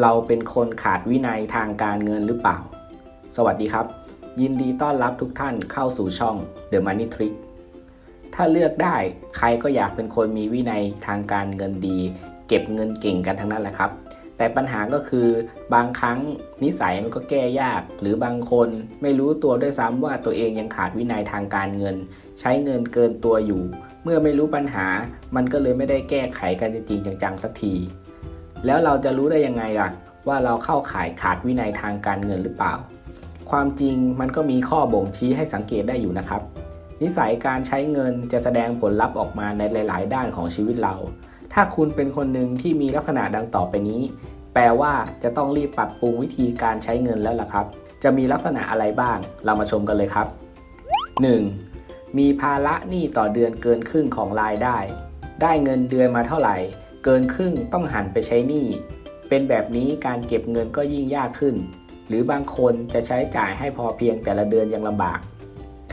เราเป็นคนขาดวินัยทางการเงินหรือเปล่า สวัสดีครับ ยินดีต้อนรับทุกท่านเข้าสู่ช่อง The Money Trick ถ้าเลือกได้ใครก็อยากเป็นคนมีวินัยทางการเงินดี เก็บเงินเก่งกันทั้งนั้นแหละครับ แต่ปัญหาก็คือบางครั้งนิสัยมันก็แก้ยาก หรือบางคนไม่รู้ตัวด้วยซ้ำว่าตัวเองยังขาดวินัยทางการเงิน ใช้เงินเกินตัวอยู่ เมื่อไม่รู้ปัญหามันก็เลยไม่ได้แก้ไขกันจริงจังๆสักที แล้วเราจะรู้ได้ยังไงล่ะ ว่าเราเข้าข่ายขาดวินัยทางการเงินหรือเปล่า ความจริงมันก็มีข้อบ่งชี้ให้สังเกตได้อยู่นะครับ นิสัยการใช้เงินจะแสดงผลลัพธ์ออกมาในหลาย ๆ ด้านของชีวิตเรา ถ้าคุณเป็นคนหนึ่งที่มีลักษณะดังต่อไปนี้ แปลว่าจะต้องรีบปรับปรุงวิธีการใช้เงินแล้วล่ะครับ จะมีลักษณะอะไรบ้าง เรามาชมกันเลยครับ 1. มีภาระหนี้ต่อเดือนเกินครึ่งของรายได้ ได้เงินเดือนมาเท่าไหร่ เกินครึ่งต้องหันไปใช้หนี้ เป็นแบบนี้การเก็บเงินก็ยิ่งยากขึ้น หรือบางคนจะใช้จ่ายให้พอเพียงแต่ละเดือนยังลำบาก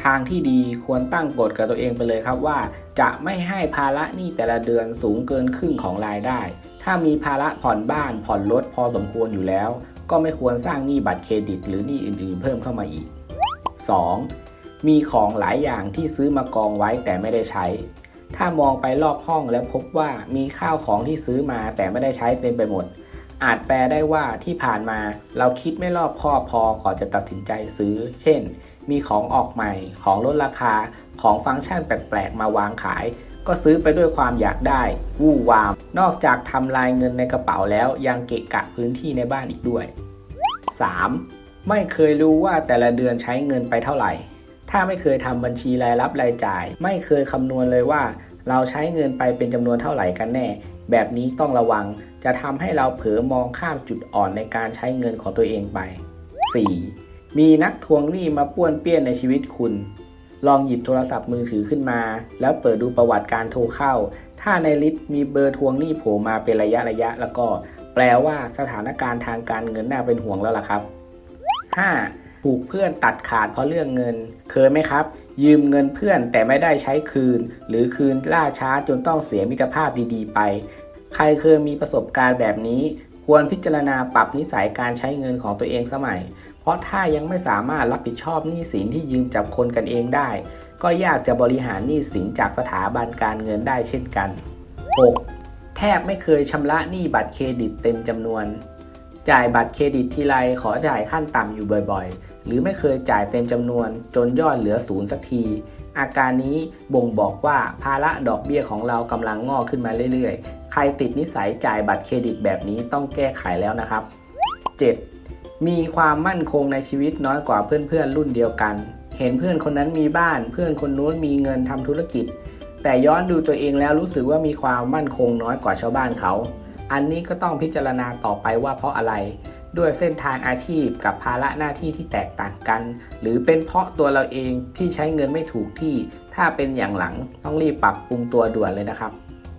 ทางที่ดีควรตั้งกฎกับตัวเองไปเลยครับว่า จะไม่ให้ภาระหนี้แต่ละเดือนสูงเกินครึ่งของรายได้ ถ้ามีภาระผ่อนบ้านผ่อนรถพอสมควรอยู่แล้ว ก็ไม่ควรสร้างหนี้บัตรเครดิต หรือหนี้อื่นๆ เพิ่มเข้ามาอีก 2. มีของหลายอย่างที่ซื้อมากองไว้แต่ไม่ได้ใช้ ถ้ามองไปรอบห้องแล้วพบว่ามีข้าวของที่ซื้อมาแต่ไม่ได้ใช้เต็มไปหมด อาจแปลได้ว่าที่ผ่านมาเราคิดไม่รอบคอบพอก่อนจะตัดสินใจซื้อ เช่น มีของออกใหม่ ของลดราคา ของฟังก์ชันแปลกๆ มาวางขาย ก็ซื้อไปด้วยความอยากได้ วู่วาม นอกจากทำลายเงินในกระเป๋าแล้วยังเกะกะพื้นที่ในบ้านอีกด้วย 3. ไม่เคยรู้ว่าแต่ละเดือนใช้เงินไปเท่าไหร่ ถ้าไม่เคยทำบัญชีรายรับรายจ่าย ไม่เคยคำนวณเลยว่า เราใช้เงินไปเป็นจำนวนเท่าไหร่กันแน่ แบบนี้ต้องระวัง จะทำให้เราเผลอมองข้ามจุดอ่อนในการใช้เงินของตัวเองไป 4. มีนักทวงหนี้มาป้วนเปี้ยนในชีวิตคุณ ลองหยิบโทรศัพท์มือถือขึ้นมา แล้วเปิดดูประวัติการโทรเข้า ถ้าในลิสต์มีเบอร์ทวงหนี้โผล่มาเป็นระยะระยะ แล้วก็แปลว่าสถานการณ์ทางการเงินน่าเป็นห่วงแล้วล่ะครับ 5. ถูกเพื่อนตัดขาดเพราะเรื่องเงิน เคยไหมครับ ยืมเงินเพื่อนแต่ไม่ได้ใช้คืน หรือคืนล่าช้าจนต้องเสียมิตรภาพดีๆ ไป ใครเคยมีประสบการณ์แบบนี้ ควรพิจารณาปรับนิสัยการใช้เงินของตัวเองสมัย เพราะถ้ายังไม่สามารถรับผิดชอบหนี้สินที่ยืมจากคนกันเองได้ ก็ยากจะบริหารหนี้สินจากสถาบันการเงินได้เช่นกัน 6. แทบไม่เคยชำระหนี้บัตรเครดิตเต็มจำนวน จ่ายบัตรเครดิตทีไรขอจ่ายขั้นต่ำอยู่บ่อยๆ หรือไม่เคยจ่ายเต็มจำนวนจนยอดเหลือศูนย์สักที อาการนี้บ่งบอกว่าภาระดอกเบี้ยของเรากำลังงอกขึ้นมาเรื่อยๆ ใครติดนิสัยจ่ายบัตรเครดิตแบบนี้ต้องแก้ไขแล้วนะครับ 7. มีความมั่นคงในชีวิตน้อยกว่าเพื่อนๆ รุ่นเดียวกัน เห็นเพื่อนคนนั้นมีบ้าน เพื่อนคนนู้นมีเงินทำธุรกิจ แต่ย้อนดูตัวเองแล้วรู้สึกว่ามีความมั่นคงน้อยกว่าชาวบ้านเขา อันนี้ก็ต้องพิจารณาต่อไปว่าเพราะอะไร ด้วยเส้นทางอาชีพกับภาระหน้าที่ที่แตกต่างกัน หรือเป็นเพราะตัวเราเองที่ใช้เงินไม่ถูกที่ ถ้าเป็นอย่างหลังต้องรีบปรับปรุงตัวด่วนเลยนะครับ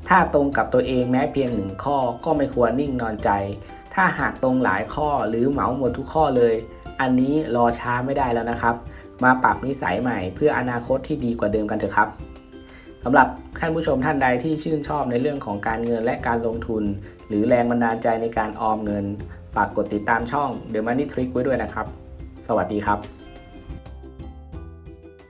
ถ้าตรงกับตัวเองแม้เพียงหนึ่งข้อก็ไม่ควรนิ่งนอนใจ ถ้าหากตรงหลายข้อหรือเหมาหมดทุกข้อเลย อันนี้รอช้าไม่ได้แล้วนะครับ มาปรับนิสัยใหม่เพื่ออนาคตที่ดีกว่าเดิมกันเถอะครับสำหรับท่านผู้ชมท่านใดที่ชื่นชอบในเรื่องของการเงินและการลงทุน หรือแรงบันดาลใจในการออมเงินฝากกดติดตามช่อง The Money Trick ไว้ด้วยนะครับ สวัสดีครับ